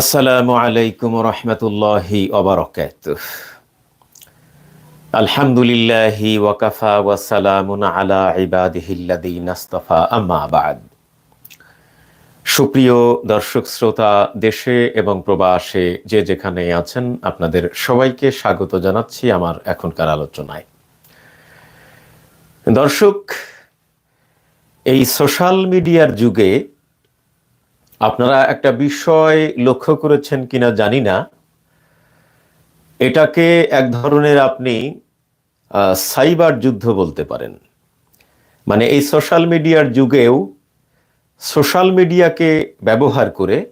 আসসালামু আলাইকুম রহমতুল্লাহি ওবরকাত। আলহামদুলিল্লাহি ওয়াকাফা ওয়াসালামুন আলা ইবাদিহিল্লাযীন আস্তাফা, আম্মা বাদ। সুপ্রিয় দর্শক, শ্রোতা, দেশে এবং প্রবাসে যে যেখানে আছেন, আপনাদের সবাইকে স্বাগত জানাচ্ছি আমার এখনকার আলোচনায়। দর্শক, এই সোশ্যাল মিডিয়ার যুগে আপনারা একটা বিষয় লক্ষ্য করেছেন কিনা জানি না। এটাকে এক ধরনের আপনি সাইবার যুদ্ধ বলতে পারেন। মানে এই সোশ্যাল মিডিয়ার যুগেও সোশ্যাল মিডিয়াকে ব্যবহার করে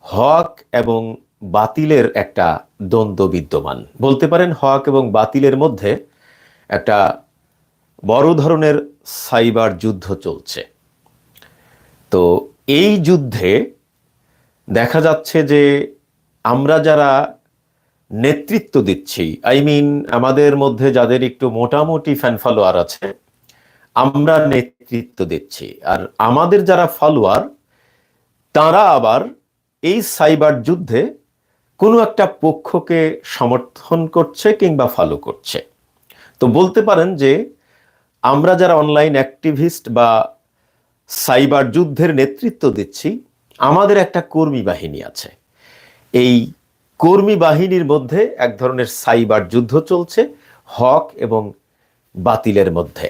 হক এবং বাতিলের একটা দ্বন্দ্ব বিদ্যমান। বলতে পারেন হক এবং বাতিলের মধ্যে একটা বড় ধরনের সাইবার যুদ্ধ চলছে। তো এই যুদ্ধে দেখা যাচ্ছে যে আমরা যারা নেতৃত্ব দিচ্ছি আই মিন আমাদের মধ্যে যাদের একটু মোটামুটি ফ্যান ফলোয়ার আছে, আমরা নেতৃত্ব দিচ্ছি। আর আমাদের যারা ফলোয়ার তারা আবার এই সাইবার যুদ্ধে কোনো একটা পক্ষকে সমর্থন করছে কিংবা ফলো করছে। তো বলতে পারেন যে আমরা যারা অনলাইন অ্যাক্টিভিস্ট বা সাইবার যুদ্ধের নেতৃত্ব দিচ্ছি। আমাদের একটা কর্মী বাহিনী আছে। এই কর্মী বাহিনীর মধ্যে এক ধরনের সাইবার যুদ্ধ চলছে, হক এবং বাতিলের মধ্যে।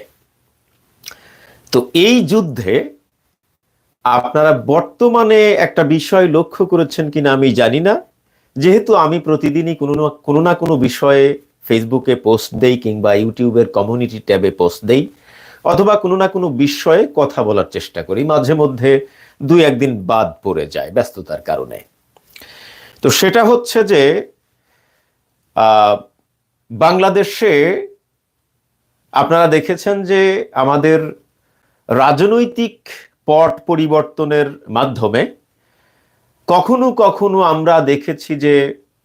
তো এই যুদ্ধে আপনারা বর্তমানে একটা বিষয় লক্ষ্য করেছেন কিনা আমি জানি না। যেহেতু আমি প্রতিদিনই কোনো না কোনো না কোনো বিষয়ে ফেসবুকে পোস্ট দেই কিংবা ইউটিউবের কমিউনিটি ট্যাবে পোস্ট দেই। অথবা কোনো না কোনো বিষয়ে কথা বলার চেষ্টা করি। মাঝে মধ্যে দুই একদিন বাদ পড়ে যায় ব্যস্ততার কারণে। তো সেটা হচ্ছে যে বাংলাদেশে আপনারা দেখেছেন যে আমাদের রাজনৈতিক পট পরিবর্তনের মাধ্যমে কখনো কখনো আমরা দেখেছি যে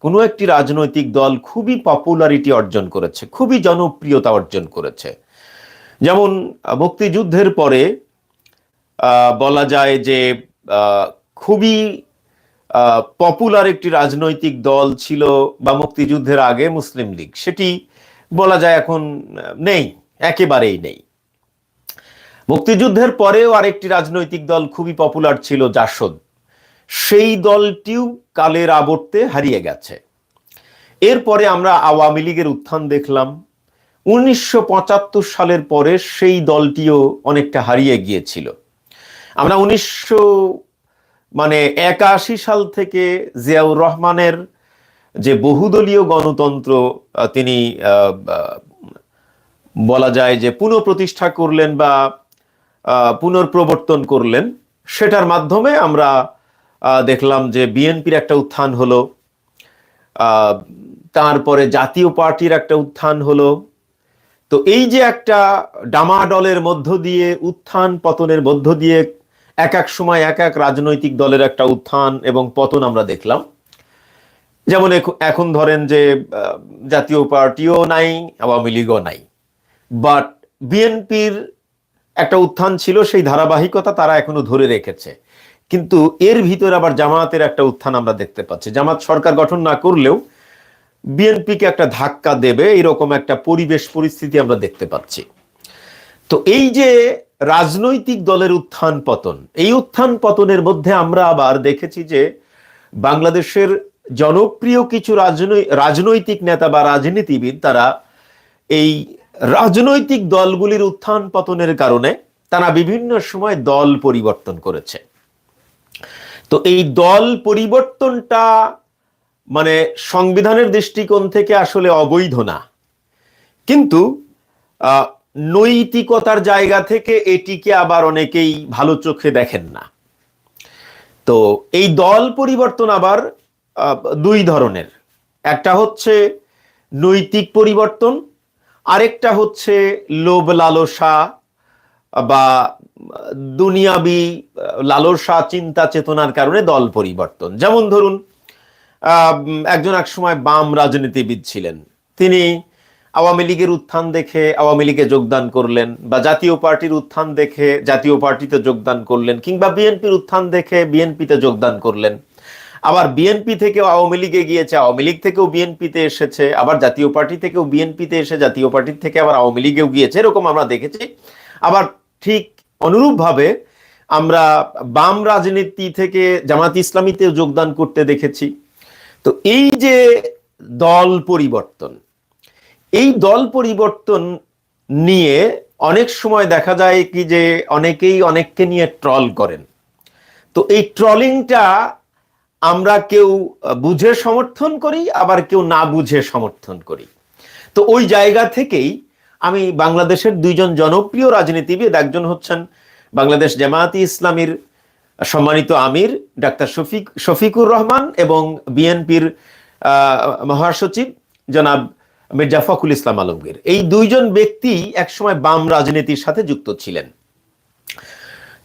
কোনো একটি রাজনৈতিক দল খুবই পপুলারিটি অর্জন করেছে, খুবই জনপ্রিয়তা অর্জন করেছে। যেমন মুক্তিযুদ্ধের পরে বলা যায় যে খুবই পপুলার একটি রাজনৈতিক দল ছিল বা মুক্তিযুদ্ধের আগে মুসলিম লীগ। সেটি বলা যায় এখন নেই, একেবারেই নেই। মুক্তিযুদ্ধের পরেও আরেকটি রাজনৈতিক দল খুবই পপুলার ছিল, জাসদ। সেই দলটিও কালের আবর্তে হারিয়ে গেছে। এরপরে আমরা আওয়ামী লীগের উত্থান দেখলাম। উনিশশো পঁচাত্তর সালের পরে সেই দলটিও অনেকটা হারিয়ে গিয়েছিল। আমরা উনিশশো মানে একাশি সাল থেকে জিয়াউর রহমানের যে বহুদলীয় গণতন্ত্র তিনি বলা যায় যে পুনঃপ্রতিষ্ঠা করলেন বা পুনর্প্রবর্তন করলেন, সেটার মাধ্যমে আমরা দেখলাম যে বিএনপির একটা উত্থান হলো তারপরে জাতীয় পার্টির একটা উত্থান হলো তো এই যে একটা ডামাডলের মধ্য দিয়ে, উত্থান পতনের মধ্য দিয়ে এক এক সময় এক এক রাজনৈতিক দলের একটা উত্থান এবং পতন আমরা দেখলাম। যেমন এখন ধরেন যে জাতীয় পার্টিও নাই, আওয়ামী লীগও নাই। বাট বিএনপির একটা উত্থান ছিল, সেই ধারাবাহিকতা তারা এখনও ধরে রেখেছে। কিন্তু এর ভিতরে আবার জামায়াতের একটা উত্থান আমরা দেখতে পাচ্ছি। জামাত সরকার গঠন না করলেও বিএনপিকে একটা ধাক্কা দেবে, এরকম একটা পরিবেশ পরিস্থিতি আমরা দেখতে পাচ্ছি। তো এই যে রাজনৈতিক দলের উত্থান পতন, এই উত্থান পতনের মধ্যে আমরা আবার দেখেছি যে বাংলাদেশের জনপ্রিয় কিছু রাজনৈতিক নেতা বা রাজনীতিবিদ, তারা এই রাজনৈতিক দলগুলির উত্থান পতনের কারণে তারা বিভিন্ন সময় দল পরিবর্তন করেছে। তো এই দল পরিবর্তনটা মানে সংবিধানের দৃষ্টিকোণ থেকে আসলে অবৈধ না। কিন্তু নৈতিকতার জায়গা থেকে এটিকে আবার অনেকেই ভালো চোখে দেখেন না। তো এই দল পরিবর্তন আবার দুই ধরনের। একটা হচ্ছে নৈতিক পরিবর্তন, আরেকটা হচ্ছে লোভ লালসা বা দুনিয়াবি লালসা চিন্তা চেতনার কারণে দল পরিবর্তন। যেমন ধরুন একজন এক সময় বাম রাজনীতিবিদ ছিলেন। তিনি আওয়ামী লীগের উত্থান দেখে আওয়ামী লীগে যোগদান করলেন বা জাতীয় পার্টির উত্থান দেখে জাতীয় পার্টিতে যোগদান করলেন কিংবা বিএনপির উত্থান দেখে বিএনপিতে যোগদান করলেন। আবার বিএনপি থেকেও আওয়ামী লীগে গিয়েছে, আওয়ামী লীগ থেকেও বিএনপিতে এসেছে, আবার জাতীয় পার্টি থেকেও বিএনপিতে এসে জাতীয় পার্টির থেকে আবার আওয়ামী লীগেও গিয়েছে, এরকম আমরা দেখেছি। আবার ঠিক অনুরূপভাবে আমরা বাম রাজনীতি থেকে জামাত ইসলামীতে যোগদান করতে দেখেছি। তো এই যে দল পরিবর্তন, এই দল পরিবর্তন নিয়ে অনেক সময় দেখা যায় কি যে অনেকেই অনেককে নিয়ে ট্রল করেন। তো এই ট্রলিংটা আমরা কেউ বুঝে সমর্থন করি, আবার কেউ না বুঝে সমর্থন করি। তো ওই জায়গা থেকেই আমি বাংলাদেশের দুইজন জনপ্রিয় রাজনীতিবিদ, একজন হচ্ছেন বাংলাদেশ জামায়াতি ইসলামীর সম্মানিত আমির, ডাক্তার শফিক, শফিকুর রহমান এবং বিএনপির মহাসচিব জনাব মির্জা ফখরুল ইসলাম আলমগীর। এই দুইজন ব্যক্তি একসময় বাম রাজনীতির সাথে যুক্ত ছিলেন।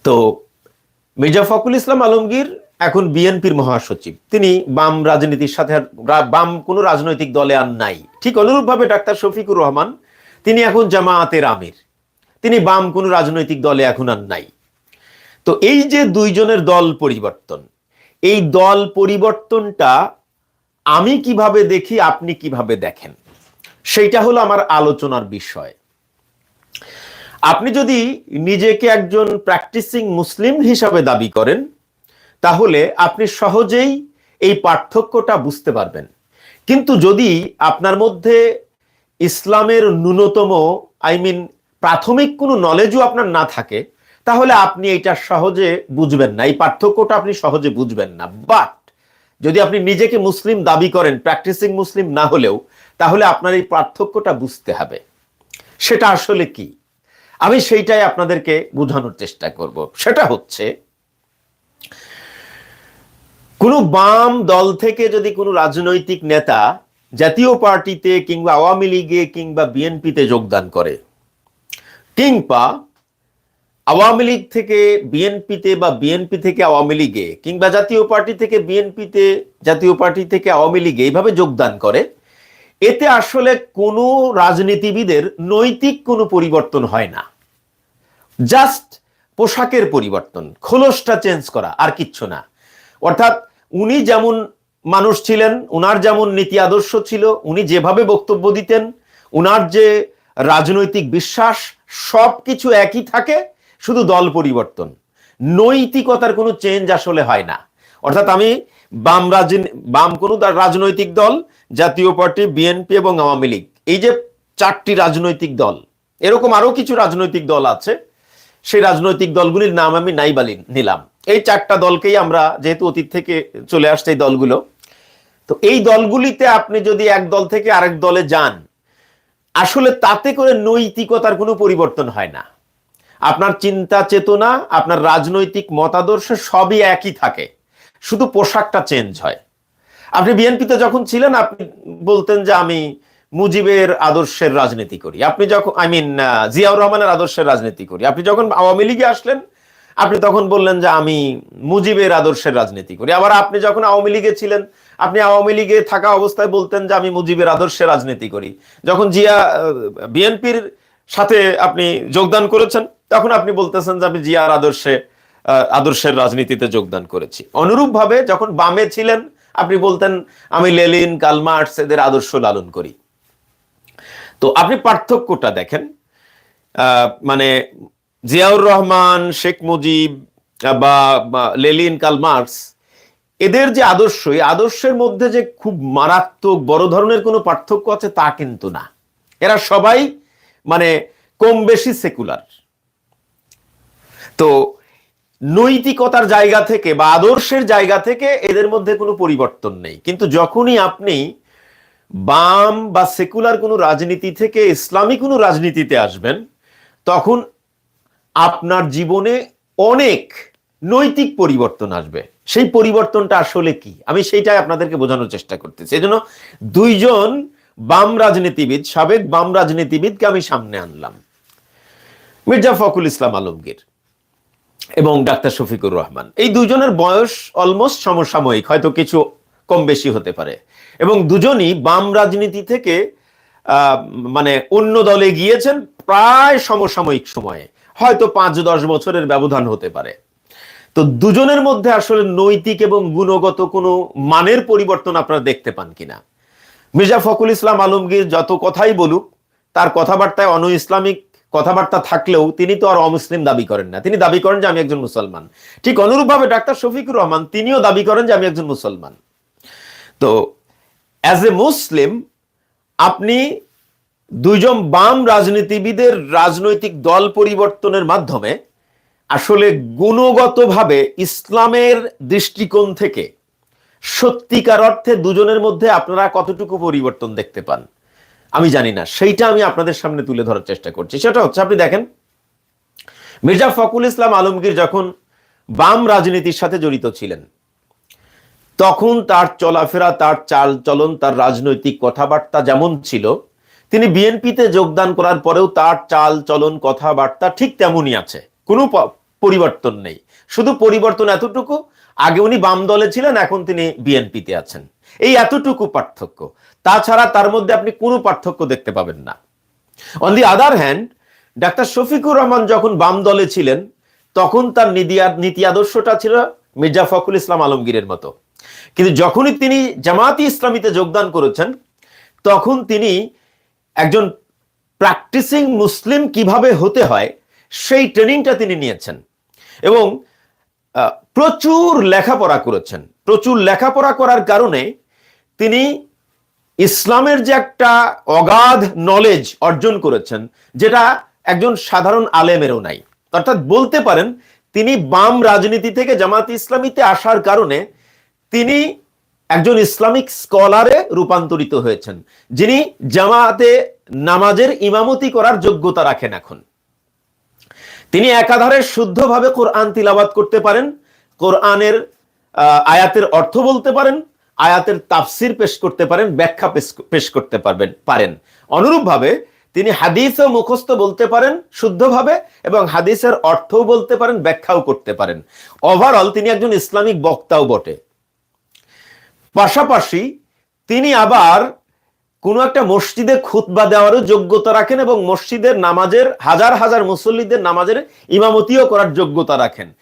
তো মির্জা ফখরুল ইসলাম আলমগীর এখন বিএনপির মহাসচিব। তিনি বাম রাজনীতির সাথে বাম কোনো রাজনৈতিক দলে আর নাই। ঠিক অনুরূপভাবে ডাক্তার শফিকুর রহমান, তিনি এখন জামায়াতের আমির। তিনি বাম কোনো রাজনৈতিক দলে এখন আর নাই। তো এই যে দুইজনের দল পরিবর্তন, এই দল পরিবর্তনটা আমি কীভাবে দেখি, আপনি কীভাবে দেখেন? সেইটা হলো আমার আলোচনার বিষয়। আপনি যদি নিজেকে একজন প্র্যাকটিসিং মুসলিম হিসাবে দাবি করেন, তাহলে আপনি সহজেই এই পার্থক্যটা বুঝতে পারবেন। কিন্তু যদি আপনার মধ্যে ইসলামের ন্যূনতম, আই মিন প্রাথমিক কোনো নলেজও আপনার না থাকে তাহলে আপনি এটা সহজে বুঝবেন না। এই পার্থক্যটা আপনি সহজে বুঝবেন না। বাট যদি আপনি নিজেকে মুসলিম দাবি করেন প্র্যাকটিসিং মুসলিম না হলেও, তাহলে আপনার এই পার্থক্যটা বুঝতে হবে। সেটা আসলে কি? আমি সেইটাই আপনাদেরকে বোঝানোর চেষ্টা করব। সেটা হচ্ছে, কোনো বাম দল থেকে যদি কোনো রাজনৈতিক নেতা জাতীয় পার্টিতে কিংবা আওয়ামী লীগে কিংবা বিএনপিতে যোগদান করে, কিংবা আওয়ামী লীগ থেকে বিএনপিতে বা বিএনপি থেকে আওয়ামী লীগে কিংবা জাতীয় পার্টি থেকে বিএনপিতে, জাতীয় পার্টি থেকে আওয়ামী লীগে এইভাবে যোগদান করে, এতে আসলে কোনো রাজনীতিবিদের নৈতিক কোনো পরিবর্তন হয় না। জাস্ট পোশাকের পরিবর্তন, খোলসটা চেঞ্জ করা, আর কিচ্ছু না। অর্থাৎ উনি যেমন মানুষ ছিলেন, উনার যেমন নীতি আদর্শ ছিল, উনি যেভাবে বক্তব্য দিতেন, উনার যে রাজনৈতিক বিশ্বাস সব কিছু একই থাকে শুধু দল পরিবর্তন। নৈতিকতার কোনো চেঞ্জ আসলে হয় না। অর্থাৎ আমি বাম রাজনী বাম কোনো রাজনৈতিক দল, জাতীয় পার্টি বিএনপি এবং আওয়ামী লীগ, এই যে চারটি রাজনৈতিক দল, এরকম আরও কিছু রাজনৈতিক দল আছে, সেই রাজনৈতিক দলগুলির নাম আমি নাইবালি নিলাম। এই চারটা দলকেই আমরা যেহেতু অতীত থেকে চলে আসছে এই দলগুলো, তো এই দলগুলিতে আপনি যদি এক দল থেকে আরেক দলে যান, আসলে তাতে করে নৈতিকতার কোনো পরিবর্তন হয় না। আপনার চিন্তা চেতনা, আপনার রাজনৈতিক মতাদর্শ সবই একই থাকে। শুধু পোশাকটা চেঞ্জ হয়। আপনি বিএনপিতে যখন ছিলেন, আপনি বলতেন যে আমি মুজিবের আদর্শের রাজনীতি করি। আপনি যখন আই মিন জিয়াউর রহমানের আদর্শের রাজনীতি করি। আপনি যখন আওয়ামী লীগে আসলেন, আপনি তখন বললেন যে আমি মুজিবের আদর্শের রাজনীতি করি। আবার আপনি যখন আওয়ামী লীগে ছিলেন, আপনি আওয়ামী লীগে থাকা অবস্থায় বলতেন যে আমি মুজিবের আদর্শের রাজনীতি করি। যখন জিয়া বিএনপির সাথে আপনি যোগদান করেছেন তখন আপনি বলতেছেন যে আমি জিয়ার আদর্শে আদর্শের রাজনীতিতে যোগদান করেছি। অনুরূপভাবে যখন বামে ছিলেন, আপনি বলতেন, আমি লেলিন কালমার্কস এদের আদর্শ লালন করি। তো আপনি পার্থক্যটা দেখেন মানে জিয়াউর রহমান, শেখ মুজিব বা লেলিন কালমার্কস এদের যে আদর্শ, এই আদর্শের মধ্যে যে খুব মারাত্মক বড় ধরনের কোনো পার্থক্য আছে তা কিন্তু না। এরা সবাই মানে কম বেশি সেকুলার। তো নৈতিকতার জায়গা থেকে বা আদর্শের জায়গা থেকে এদের মধ্যে কোনো পরিবর্তন নেই। কিন্তু যখনই আপনি বাম বা সেকুলার কোনো রাজনীতি থেকে ইসলামী কোনো রাজনীতিতে আসবেন, তখন আপনার জীবনে অনেক নৈতিক পরিবর্তন আসবে। সেই পরিবর্তনটা আসলে কি? আমি সেইটাই আপনাদেরকে বোঝানোর চেষ্টা করতেছি। এই জন্য দুইজন বাম রাজনীতিবিদ, সাবেক বাম রাজনীতিবিদকে আমি সামনে আনলাম। মির্জা ফখরুল ইসলাম আলমগীর। এবং ডাক্তার শফিকুর রহমান। এই দুজনের বয়স অলমোস্ট সমসাময়িক, হয়তো কিছু কম বেশি হতে পারে। এবং দুজনই বাম রাজনীতি থেকে মানে অন্য দলে গিয়েছেন প্রায় সমসাময়িক সময়ে। হয়তো পাঁচ দশ বছরের ব্যবধান হতে পারে। তো দুজনের মধ্যে আসলে নৈতিক এবং গুণগত কোনো মানের পরিবর্তন আপনারা দেখতে পান কিনা? মির্জা ফখরুল ইসলাম আলমগীর যত কথাই বলুক, তার কথাবার্তায় অন ইসলামিক কথাবার্তা থাকলেও তিনি তো আর অমুসলিম দাবি করেন না। তিনি দাবি করেন যে আমি একজন মুসলমান। ঠিক অনুরূপভাবে ডাক্তার শফিকুর রহমান তিনিও দাবি করেন যে আমি একজন মুসলমান। তো অ্যাজ এ মুসলিম আপনি দুইজন বাম রাজনীতিবিদের রাজনৈতিক দল পরিবর্তনের মাধ্যমে আসলে গুণগতভাবে ইসলামের দৃষ্টিকোণ থেকে সত্যিকার অর্থে দুজনের মধ্যে আপনারা কতটুকু পরিবর্তন দেখতে পান? আমি জানি না, সেইটা আমি আপনাদের সামনে তুলে ধরার চেষ্টা করছি। সেটা হচ্ছে, আপনি দেখেন, মির্জা ফখরুল ইসলাম আলমগীর যখন বাম রাজনীতির সাথে জড়িত ছিলেন, তখন তার চলাফেরা, তার চাল চলন তার রাজনৈতিক কথাবার্তা যেমন ছিল, তিনি বিএনপিতে যোগদান করার পরেও তার চাল চলন কথাবার্তা ঠিক তেমনই আছে। কোনো পরিবর্তন নেই। শুধু পরিবর্তন এতটুকু, আগে উনি বাম দলে ছিলেন, এখন তিনি বিএনপিতে আছেন। এই এতটুকু পার্থক্য। তাছাড়া তার মধ্যে আপনি কোনো পার্থক্য দেখতে পাবেন না। On the other hand doctor Shafiqur Rahman যখন বাম দলে ছিলেন, তখন তার নীতি নীতি আদর্শটা ছিল মির্জা ফখরুল ইসলাম আলমগীরের মতো। কিন্তু যখনই তিনি জামাতি ইসলামীতে যোগদান করেছেন, তখন তিনি একজন প্র্যাকটিসিং মুসলিম কীভাবে হতে হয়, সেই ট্রেনিংটা তিনি নিয়েছেন। এবং প্রচুর লেখাপড়া করেছেন। প্রচুর লেখাপড়া করার কারণে তিনি ইসলামের যে একটা অগাধ নলেজ অর্জন করেছেন, যেটা একজন সাধারণ আলেমেরও নাই। অর্থাৎ বলতে পারেন, তিনি বাম রাজনীতি থেকে জামাত ইসলামীতে আসার কারণে তিনি একজন ইসলামিক স্কলারে রূপান্তরিত হয়েছেন, যিনি জামাতে নামাজের ইমামতি করার যোগ্যতা রাখেন এখন। তিনি একাধারে শুদ্ধভাবে কোরআন তিলাবাত করতে পারেন, কোরআনের আয়াতের অর্থ বলতে পারেন আয়াতের তাফসির পেশ করতে পারেন, ব্যাখ্যা পেশ- করতে পারবেন, পারেন। অনুরূপভাবে তিনি হাদিসও মুখস্থ বলতে পারেন শুদ্ধভাবে এবং হাদিসের অর্থও বলতে পারেন, ব্যাখ্যাও করতে পারেন। ওভারঅল তিনি একজন ইসলামিক বক্তাও বটে। পাশাপাশি তিনি আবার কোনো একটা মসজিদে খুতবা দেওয়ারও যোগ্যতা রাখেন এবং মসজিদের নামাজের হাজার হাজার মুসল্লিদের নামাজের ইমামতিও করার যোগ্যতা রাখেন।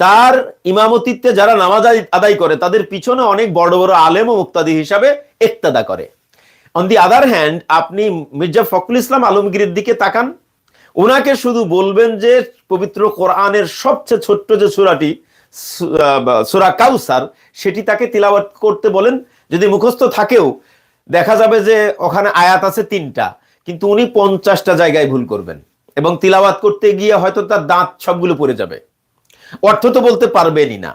তার ইমামতিত্বে যারা নামাজ আদায়- করে, তাদের পিছনে অনেক বড় বড় আলেম ও মুক্তাদি হিসাবে একতাদা করে। অন দি আদার হ্যান্ড আপনি মির্জা ফখরুল ইসলাম আলমগীরের দিকে তাকান ওনাকে শুধু বলবেন যে, পবিত্র কোরআনের সবচেয়ে ছোট্ট যে সুরাটি সুরা কাউসার, সেটি তাকে তিলাওয়াত করতে বলেন। যদি মুখস্থ থাকেও, দেখা যাবে যে ওখানে আয়াত আছে তিনটা, কিন্তু উনি পঞ্চাশটা জায়গায় ভুল করবেন। এবং তিলাওয়াত করতে গিয়ে হয়তো তার দাঁত সবগুলো পড়ে যাবে। অর্থ তো বলতে পারবেনই না।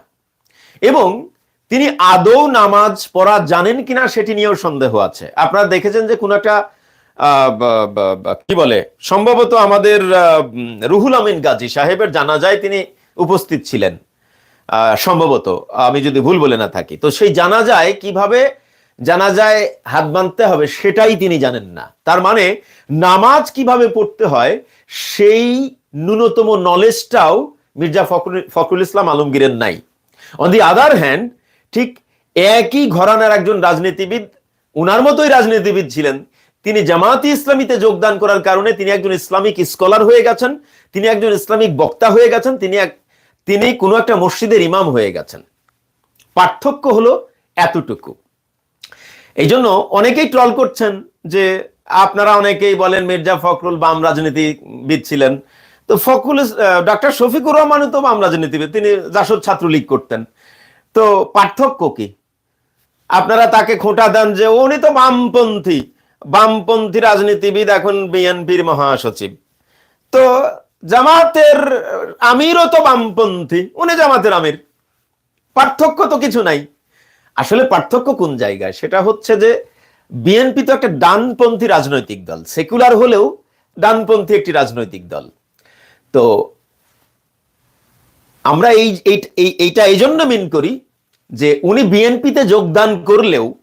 এবং তিনি আদৌ নামাজ পড়া জানেন কিনা সেটি নিয়েও সন্দেহ আছে। আপনারা দেখেছেন যে কোন একটা কি বলে, সম্ভবত আমাদের রুহুল আমিন গাজী সাহেবের জানাজায় তিনি উপস্থিত ছিলেন। সম্ভবত, আমি যদি ভুল বলে না থাকি। তো সেই জানাজায় কীভাবে জানাজায় হাত বাঁধতে হবে সেটাই তিনি জানেন না। তার মানে নামাজ কীভাবে পড়তে হয়, সেই ন্যূনতম নলেজটাও মির্জা ফখরুল ইসলাম আলমগীরের নাই। অন দি আদার হ্যান্ড ঠিক একই ঘরানার একজন রাজনীতিবিদ, উনার মতোই রাজনীতিবিদ ছিলেন। তিনি জামাতি ইসলামীতে যোগদান করার কারণে তিনি একজন ইসলামিক স্কলার হয়ে গেছেন, তিনি একজন ইসলামিক বক্তা হয়ে গেছেন, তিনি এক তিনি কোনো একটা মসজিদের ইমাম হয়ে গেছেন। পার্থক্য হলো এতটুকু। এই জন্য অনেকেই ট্রল করছেন যে আপনারা অনেকেই বলেন মির্জা ফখরুল বাম রাজনীতিবিদ ছিলেন। তো ফকুল ডক্টর শফিকুর রহমানও তো বাম রাজনীতিবিদ তিনি জাসদ ছাত্রলীগ করতেন। তো পার্থক্য কি? আপনারা তাকে খোঁটা দেন যে উনি তো বামপন্থী। বামপন্থী রাজনীতিবিদ, এখন বিএনপির মহাসচিব। তো জামাতের আমিরও তো বামপন্থী, উনি জামাতের আমির। পার্থক্য তো কিছু নাই। আসলে পার্থক্য কোন জায়গায়? সেটা হচ্ছে যে বিএনপি তো একটা ডানপন্থী রাজনৈতিক দল। সেকুলার হলেও ডানপন্থী একটি রাজনৈতিক দল। তো আমরা এই, এই- এই- এইটা এই জন্য মিন করি যে উনি বিএনপিতে যোগদান করলেও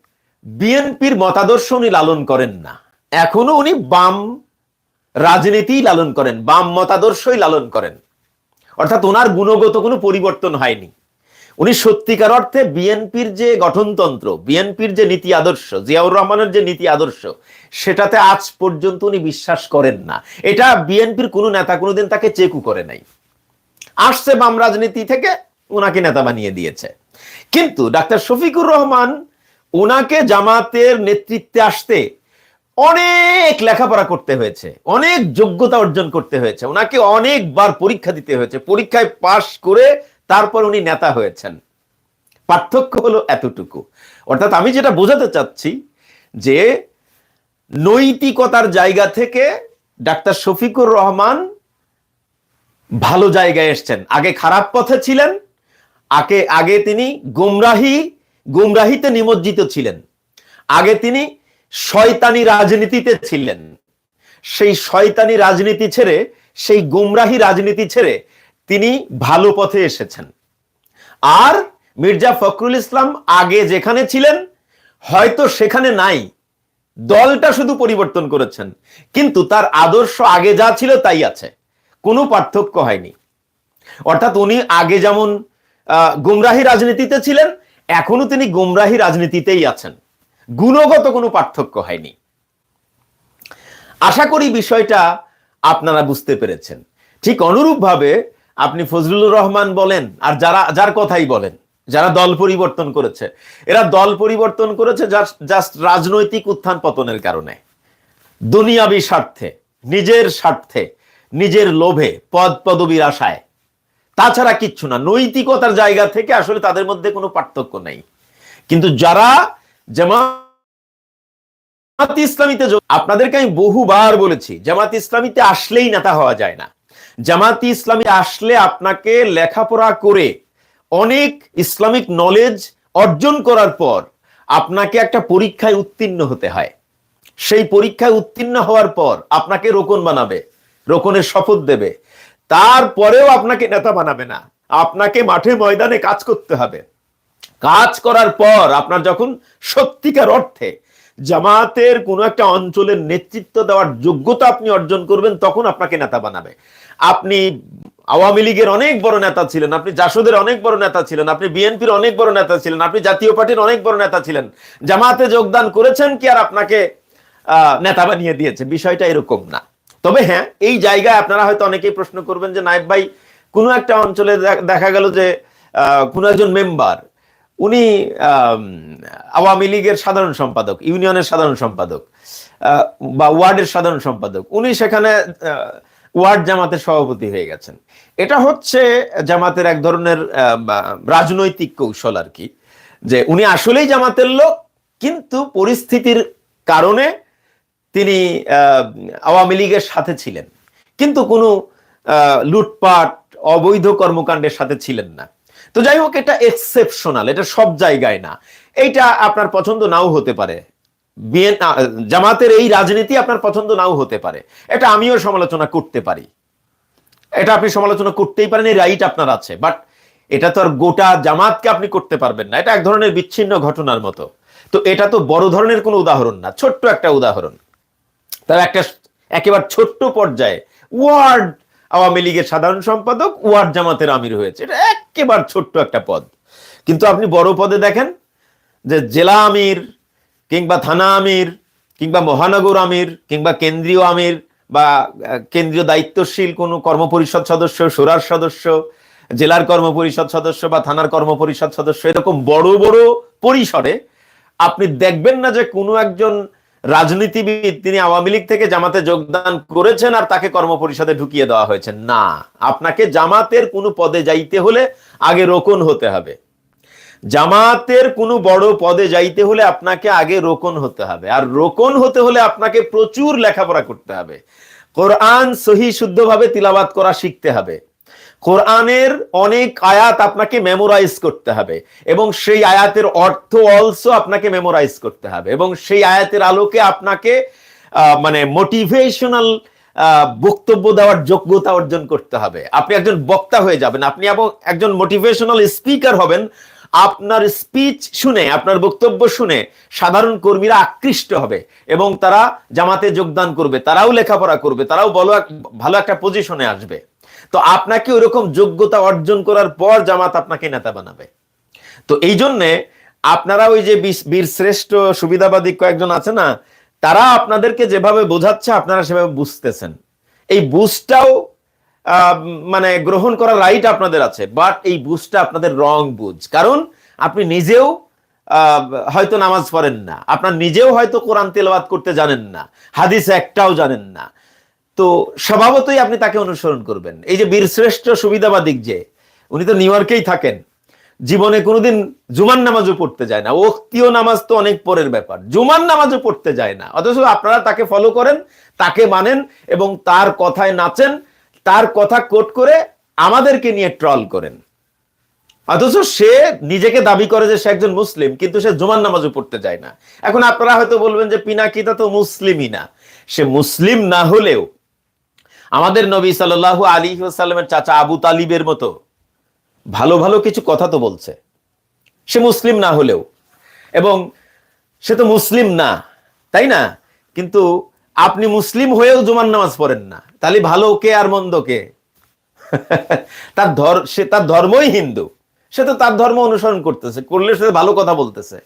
বিএনপির মতাদর্শ উনি লালন করেন না। এখনও উনি বাম রাজনীতি লালন করেন, বাম মতাদর্শই লালন করেন। অর্থাৎ ওনার গুণগত কোনো পরিবর্তন হয়নি। উনি সত্যিকার অর্থে বিএনপির যে গঠনতন্ত্র, বিএনপির যে নীতি আদর্শ, জিয়াউর রহমানের যে নীতি আদর্শ, সেটাতে আজ পর্যন্ত উনি বিশ্বাস করেন না। এটা বিএনপির কোনো নেতা কোনোদিন তাকে চেকু করে নাই। আসছে বাম রাজনীতি থেকে ওনাকে নেতা বানিয়ে দিয়েছে। কিন্তু ডাক্তার শফিকুর রহমান ওনাকে জামাতের নেতৃত্বে আসতে অনেক লেখাপড়া করতে হয়েছে, অনেক যোগ্যতা অর্জন করতে হয়েছে। ওনাকে অনেকবার পরীক্ষা দিতে হয়েছে। পরীক্ষায় পাশ করে তারপর উনি নেতা হয়েছেন। পার্থক্য হলো এতটুকু। অর্থাৎ আমি যেটা বোঝাতে চাচ্ছি যে নৈতিকতার জায়গা থেকে ডাক্তার শফিকুর রহমান ভালো জায়গায় এসছেন। আগে খারাপ পথে ছিলেন, আগে আগে তিনি গুমরাহি, গুমরাহিতে নিমজ্জিত ছিলেন। আগে তিনি শয়তানি রাজনীতিতে ছিলেন। সেই শয়তানি রাজনীতি ছেড়ে, সেই গুমরাহি রাজনীতি ছেড়ে তিনি ভালো পথে এসেছেন। আর মির্জা ফখরুল ইসলাম আগে যেখানে ছিলেন, হয়তো সেখানে নাই। দলটা শুধু পরিবর্তন করেছেন। কিন্তু তার আদর্শ আগে যা ছিল তাই আছে। কোনো পার্থক্য হয়নি। অর্থাৎ উনি আগে যেমন গুমরাহি রাজনীতিতে ছিলেন এখনও তিনি গুমরাহি রাজনীতিতেই আছেন। গুণগত কোনো পার্থক্য হয়নি। আশা করি বিষয়টা আপনারা বুঝতে পেরেছেন। ঠিক অনুরূপভাবে আপনি ফজলুর রহমান বলেন, আর যারা, যার কথাই বলেন, যারা দল পরিবর্তন করেছে। এরা দল পরিবর্তন করেছে জাস্ট রাজনৈতিক উত্থান পতনের কারণে। দুনিয়াবি স্বার্থে, নিজের স্বার্থে, নিজের লোভে, পদ পদবীর আশায়। তাছাড়া কিচ্ছু না, নৈতিকতার জায়গা থেকে আসলে তাদের মধ্যে কোনো পার্থক্য নেই। কিন্তু যারা জামাত ইসলামীতে আপনাদেরকে আমি বহুবার বলেছি, জামাত ইসলামীতে আসলেই নেতা হওয়া যায় না। জামাতি ইসলামী আসলে আপনাকে লেখাপড়া করে অনেক ইসলামিক নলেজ অর্জন করার পর আপনাকে একটা পরীক্ষায় উত্তীর্ণ হতে হয়। সেই পরীক্ষায় উত্তীর্ণ হওয়ার পর আপনাকে রোকন বানাবে, রোকনের শপথ দেবে। তারপরেও আপনাকে নেতা বানাবে না। আপনাকে মাঠে ময়দানে কাজ করতে হবে। কাজ করার পর আপনার যখন সত্যিকার অর্থে জামাতের কোনো একটা অঞ্চলের নেতৃত্ব দেওয়ার যোগ্যতা আপনি অর্জন করবেন, তখন আপনাকে নেতা বানাবে। আপনি আওয়ামী লীগের অনেক বড় নেতা ছিলেন, আপনি জাসদের অনেক বড় নেতা ছিলেন, আপনি বিএনপির অনেক বড় নেতা ছিলেন, আপনি জাতীয় পার্টির অনেক বড় নেতা ছিলেন। জামাতে যোগদান করেছেন কি আর আপনাকে নেতা বানিয়ে দিয়েছে? বিষয়টা এরকম না। তবে হ্যাঁ এই জায়গায় আপনারা হয়তো অনেকেই প্রশ্ন করবেন যে নায়েব ভাই, কোনো একটা অঞ্চলে দেখা গেল যে কোনো একজন মেম্বার, উনি আওয়ামী লীগের সাধারণ সম্পাদক, ইউনিয়নের সাধারণ সম্পাদক বা ওয়ার্ডের সাধারণ সম্পাদক, উনি সেখানে ওয়ার্ড জামাতের সভাপতি হয়ে গেছেন। এটা হচ্ছে জামাতের এক ধরনের রাজনৈতিক কৌশল আর কি, যে উনি আসলেই জামাতের লোক, কিন্তু পরিস্থিতির কারণে তিনি আওয়ামী লীগের সাথে ছিলেন। কিন্তু কোনো লুটপাট, অবৈধ কর্মকাণ্ডের সাথে ছিলেন না। তো যাই হোক, এটা এক্সেপশনাল এটা সব জায়গায় না। এইটা আপনার পছন্দ নাও হতে পারে। জামাতের এই রাজনীতি আপনার পছন্দ নাও হতে পারে। এটা আমিও সমালোচনা করতে পারি। এটা আপনি সমালোচনা করতেই পারেন, এই রাইট আপনার আছে। বাট এটা তো আর গোটা জামাতকে আপনি করতে পারবেন না। এটা এক ধরনের বিচ্ছিন্ন ঘটনার মতো। তো এটা তো বড় ধরনের কোনো উদাহরণ না, ছোট্ট একটা উদাহরণ। তার একটা একেবারে ছোট্ট পর্যায়ে ওয়ার্ড আওয়ামী লীগের সাধারণ সম্পাদক ওয়ার্ড জামাতের আমির হয়েছে। এটা একেবারে ছোট্ট একটা পদ। কিন্তু আপনি বড় পদে দেখেন যে জেলা আমির কিংবা থানা আমির, কিংবা মহানগর আমির, কিংবা কেন্দ্রীয় আমির বা কেন্দ্রীয় দায়িত্বশীল কোনো কর্মপরিষদ সদস্য, সুরার সদস্য, জেলার কর্মপরিষদ সদস্য বা থানার কর্মপরিষদ সদস্য, এরকম বড় বড় পরিসরে আপনি দেখবেন না যে কোনো একজন রাজনীতিবিদ তিনি আওয়ামী লীগ থেকে জামাতে যোগদান করেছেন আর তাকে কর্মপরিষদে ঢুকিয়ে দেওয়া হয়েছে। না, আপনাকে জামাতের কোনো পদে যাইতে হলে আগে রোকন হতে হবে। জামাতের কোনো বড় পদে যাইতে হলে আপনাকে আগে রোকন হতে হবে। আর রোকন হতে হলে আপনাকে প্রচুর লেখাপড়া করতে হবে। কোরআন সহি শুদ্ধভাবে তিলাবাত করা শিখতে হবে। কোরআনের অনেক আয়াত আপনাকে মেমোরাইজ করতে হবে এবং সেই আয়াতের অর্থ অলসো আপনাকে মেমোরাইজ করতে হবে এবং সেই আয়াতের আলোকে আপনাকে মানে মোটিভেশনাল বক্তব্য দেওয়ার যোগ্যতা অর্জন করতে হবে। আপনি একজন বক্তা হয়ে যাবেন, আপনি এবং একজন মোটিভেশনাল স্পিকার হবেন আপনার স্পিচ শুনে, আপনার বক্তব্য শুনে সাধারণ কর্মীরা আকৃষ্ট হবে এবং তারা জামাতে যোগদান করবে, তারাও লেখাপড়া করবে, তারাও বলো ভালো একটা পজিশনে আসবে। তো আপনাকে ওরকম যোগ্যতা অর্জন করার পর জামাত আপনাকে নেতা বানাবে। তো এই জন্যে আপনারা ওই যে বীর- শ্রেষ্ঠ সুবিধাবাদী কয়েকজন আছে না, তারা আপনাদেরকে যেভাবে বোঝাচ্ছে আপনারা সেভাবে বুঝতেছেন। এই বুঝটাও মানে গ্রহণ করার রাইট আপনাদের আছে বাট এই বুঝটা আপনাদের রং বুঝ। কারণ আপনি নিজেও হয়তো নামাজ পড়েন না, আপনার নিজেও হয়তো কোরআন তেলাওয়াত করতে জানেন না, হাদিস একটাও জানেন না। তো স্বভাবতই আপনি তাকে অনুসরণ করবেন। এই যে বীরশ্রেষ্ঠ সুবিধাবাদিক যে, উনি তো নিউ ইয়র্কেই থাকেন, জীবনে কোনোদিন জুমান নামাজও পড়তে যায় না। ওক্তিও নামাজ তো অনেক পরের ব্যাপার জুমান নামাজও পড়তে যায় না। অথচ আপনারা তাকে ফলো করেন, তাকে মানেন এবং তার কথায় নাচেন তার কথা কোট করে আমাদেরকে নিয়ে ট্রল করেন। অথচ সে নিজেকে দাবি করে যে সে একজন মুসলিম, কিন্তু সে জুমার নামাজও পড়তে যায় না। এখন আপনারা হয়তো বলবেন যে পিনাকিতা তো মুসলিমই না। সে মুসলিম না হলেও আমাদের নবী সাল্লাল্লাহু আলী সাল্লামের চাচা আবু তালিবের মতো ভালো ভালো কিছু কথা তো বলছে। সে মুসলিম না হলেও। এবং সে তো মুসলিম না, তাই না? কিন্তু আপনি মুসলিম হয়েও জুমার নামাজ পড়েন না। তাহলে ভালো কে আর মন্দ কে? তার ধর, সে তার ধর্মই হিন্দু। সে তো তার ধর্ম অনুসরণ করতেছে। করলে সে ভালো কথা বলতেছে।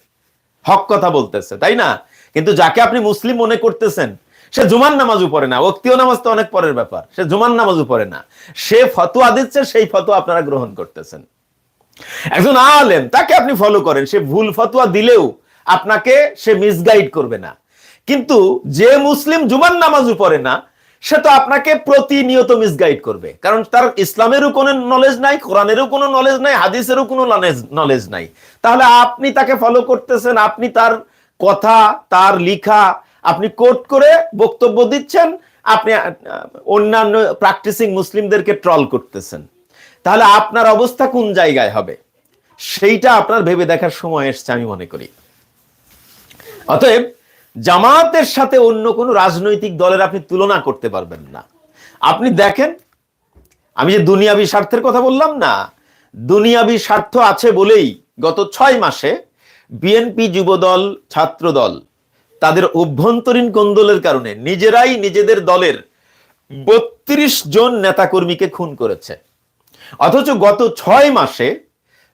হক কথা বলতেছে, তাই না? কিন্তু যাকে আপনি মুসলিম মনে করতেছেন, সে জুমার নামাজও পড়ে না। ওক্তিও নামাজ তো অনেক পরের ব্যাপার। সে জুমার নামাজও পড়ে না। সে ফতোয়া দিচ্ছে, সেই ফতোয়া আপনারা গ্রহণ করতেছেন। একজন আলেম, তাকে আপনি ফলো করেন। সে ভুল ফতোয়া দিলেও আপনাকে সে মিসগাইড করবে না। কিন্তু যে মুসলিম জুমার নামাজও পড়ে না, সে তো আপনাকে প্রতিনিয়ত মিসগাইড করবে। কারণ তার ইসলামেরও কোনো নলেজ নাই, কোরআনেরও কোনো নলেজ নাই, হাদিসেরও কোনো নলেজ নাই। তাহলে আপনি তাকে ফলো করতেছেন, আপনি তার কথা, তার লিখা, আপনি কোট করে বক্তব্য দিচ্ছেন, আপনি অন্যান্য প্র্যাকটিসিং মুসলিমদেরকে ট্রল করতেছেন। তাহলে আপনার অবস্থা কোন জায়গায় হবে? সেইটা আপনার ভেবে দেখার সময় এসছে আমি মনে করি। অতএব জামাতের সাথে অন্য কোনো রাজনৈতিক দলের আপনি তুলনা করতে পারবেন না। আপনি দেখেন, আমি যে দুনিয়াবি স্বার্থের কথা বললাম না, দুনিয়াবি স্বার্থ আছে বলেই গত ছয় মাসে বিএনপি যুবদল, ছাত্রদল তাদের অভ্যন্তরীণ কোন্দলের কারণে নিজেরাই নিজেদের দলের বত্রিশ জন নেতাকর্মীকে খুন করেছে। অথচ গত ছয় মাসে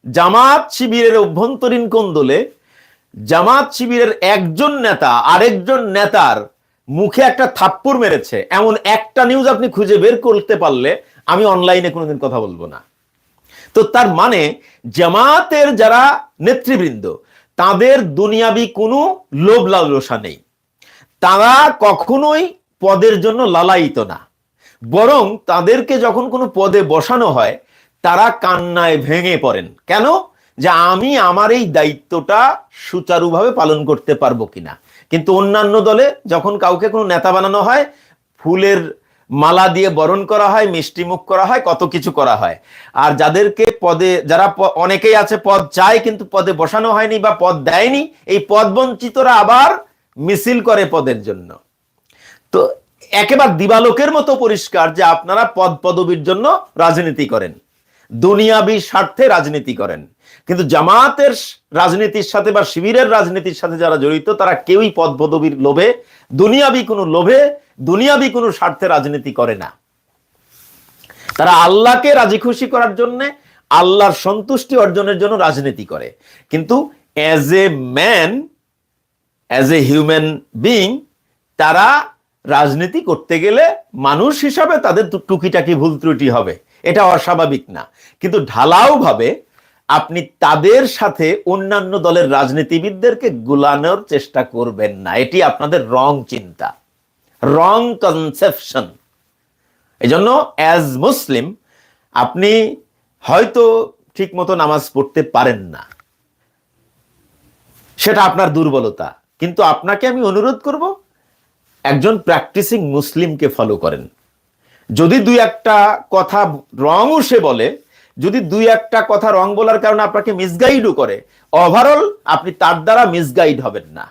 জামাত শিবিরের অভ্যন্তরীণ কোন্দলে জামাত শিবিরের একজন নেতা, আরেকজন নেতার মুখে একটা থাপ্পড় মেরেছে। এমন একটা নিউজ আপনি খুঁজে বের করতে পারলে আমি অনলাইনে কোনোদিন কথা বলব না। তো তার মানে জামাতের যারা নেতৃবৃন্দ, তাদের দুনিয়াবি কোনো লোভ লালসা নেই। তারা কখনোই পদের জন্য লালায়িত না। বরং তাদেরকে যখন কোনো পদে বসানো হয়, তারা কান্নায় ভেঙে পড়েন। কেন? যে আমি আমার এই দায়িত্বটা সুচারুভাবে পালন করতে পারব কিনা। কিন্তু অন্যান্য দলে যখন কাউকে কোনো নেতা বানানো হয়, ফুলের মালা দিয়ে বরণ করা হয়, মিষ্টি মুখ করা হয়, কত কিছু করা হয়। আর যাদেরকে পদে, যারা অনেকেই আছে পদ চায় কিন্তু পদে বসানো হয়নি বা পদ দেয়নি, এই পদ বঞ্চিতরা আবার মিছিল করে পদের জন্য। তো একেবারে দিবালোকের মতো পরিষ্কার যে আপনারা পদ পদবীর জন্য রাজনীতি করেন। দুনিয়াবি স্বার্থে রাজনীতি করেন। কিন্তু জামাতের রাজনীতির সাথে বা শিবিরের রাজনীতির সাথে যারা জড়িত, তারা কেউই পদ পদবীর লোভে, দুনিয়াবি কোনো লোভে, দুনিয়াবি কোনো স্বার্থে রাজনীতি করে না। তারা আল্লাহকে রাজি খুশি করার জন্য, আল্লাহর সন্তুষ্টি অর্জনের জন্য রাজনীতি করে। কিন্তু as a man as a human being তারা রাজনীতি করতে গেলে মানুষ হিসাবে তাদের টুকিটাকি ভুল ত্রুটি হবে। এটা অস্বাভাবিক না। কিন্তু ঢালাও ভাবে আপনি তাদের সাথে অন্যান্য দলের রাজনীতিবিদদেরকে গুলানোর চেষ্টা করবেন না। এটি আপনাদের রং চিন্তা রং কনসেপশন এই জন্য অ্যাজ মুসলিম, আপনি হয়তো ঠিক মতো নামাজ পড়তে পারেন না। সেটা আপনার দুর্বলতা। কিন্তু আপনাকে আমি অনুরোধ করব, একজন প্র্যাকটিসিং মুসলিমকে ফলো করেন। যদি দুই একটা কথা রংও সে বলে যদি দুই একটা কথা রং বলার কারণে আপনাকে মিসগাইডও করে ওভারঅল আপনি তার দ্বারা মিসগাইড হবেন না।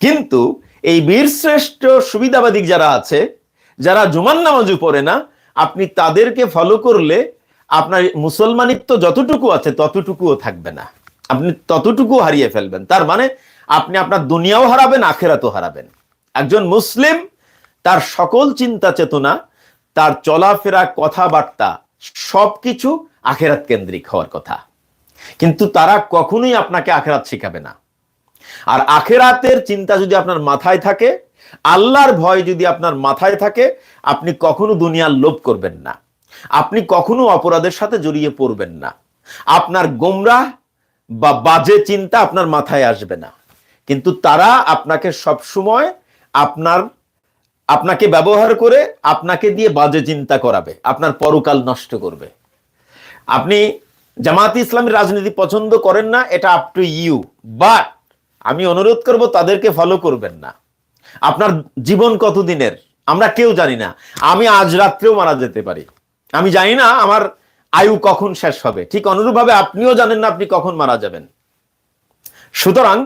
কিন্তু এই বীরশ্রেষ্ঠ সুবিধাবাদী যারা আছে, যারা জুমান নামাজও পড়ে না, আপনি তাদেরকে ফলো করলে আপনার মুসলমানিত্ব যতটুকু আছে ততটুকুও থাকবে না। আপনি ততটুকু হারিয়ে ফেলবেন। তার মানে আপনি আপনার দুনিয়াও হারাবেন, আখেরাতও হারাবেন। একজন মুসলিম তার সকল চিন্তা চেতনা, তার চলাফেরা কথাবার্তা সবকিছু আখেরাত কেন্দ্রিক হওয়ার কথা। কিন্তু তারা কখনোই আপনাকে আখেরাত শিখাবে না। আর আখেরাতের চিন্তা যদি আপনার মাথায় থাকে, আল্লাহর ভয় যদি আপনার মাথায় থাকে, আপনি কখনো দুনিয়ার লোভ করবেন না। আপনি কখনো অপরাধের সাথে জড়িয়ে পড়বেন না। আপনার গোমরাহ বা বাজে চিন্তা আপনার মাথায় আসবে না। কিন্তু তারা আপনাকে সব সময় আপনার আপনাকে ব্যবহার করে আপনাকে দিয়ে বাজে চিন্তা করাবে, আপনার পরকাল নষ্ট করবে। আপনি জামাত ইসলামের রাজনীতি পছন্দ করেন না, এটা আপ টু ইউ বাট আমি অনুরোধ করব তাদেরকে ফলো করবেন না। আপনার জীবন কতদিনের, আমরা কেউ জানি না। আমি আজ রাত্রেও মারা যেতে পারি। আমি জানি না আমার আয়ু কখন শেষ হবে। ঠিক অনুরূপভাবে আপনিও জানেন না আপনি কখন মারা যাবেন। সুতরাং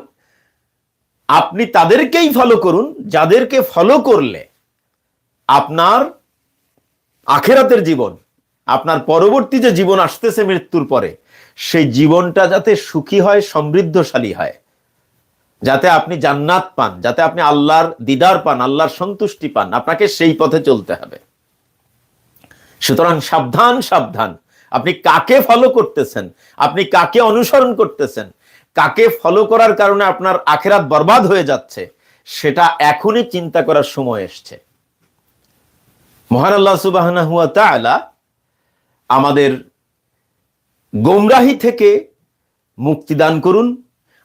আপনি তাদেরকেই ফলো করুন, যাদেরকে ফলো করলে আপনার আখেরাতের জীবন, আপনার পরবর্তী যে জীবন আসতেছে মৃত্যুর পরে, সেই জীবনটা যাতে সুখী হয়, সমৃদ্ধশালী হয়, যাতে আপনি জান্নাত পান, যাতে আপনি আল্লাহর দিদার পান, আল্লাহর সন্তুষ্টি পান, আপনাকে সেই পথে চলতে হবে। সুতরাং সাবধান সাবধান। আপনি কাকে ফলো করতেছেন? আপনি কাকে অনুসরণ করতেছেন? কাকে ফলো করার কারণে আপনার আখেরাত বরবাদ হয়ে যাচ্ছে? সেটা এখনই চিন্তা করার সময় এসছে। মহান আল্লাহ সুবাহ আমাদের গোমরাহি থেকে মুক্তি দান করুন।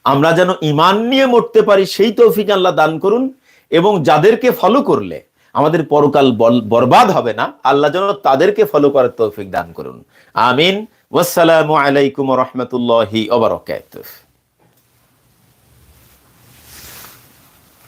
আমরা যেন ইমান নিয়ে মরতে পারি, সেই তৌফিক আল্লাহ দান করুন এবং যাদেরকে ফলো করলে আমাদের পরকাল বরবাদ হবে না, আল্লাহ যেন তাদেরকে ফলো করার তৌফিক দান করুন। আমিন। ওয়াসসালামু আলাইকুম রহমতুল্লাহি ওবরাকাতুহ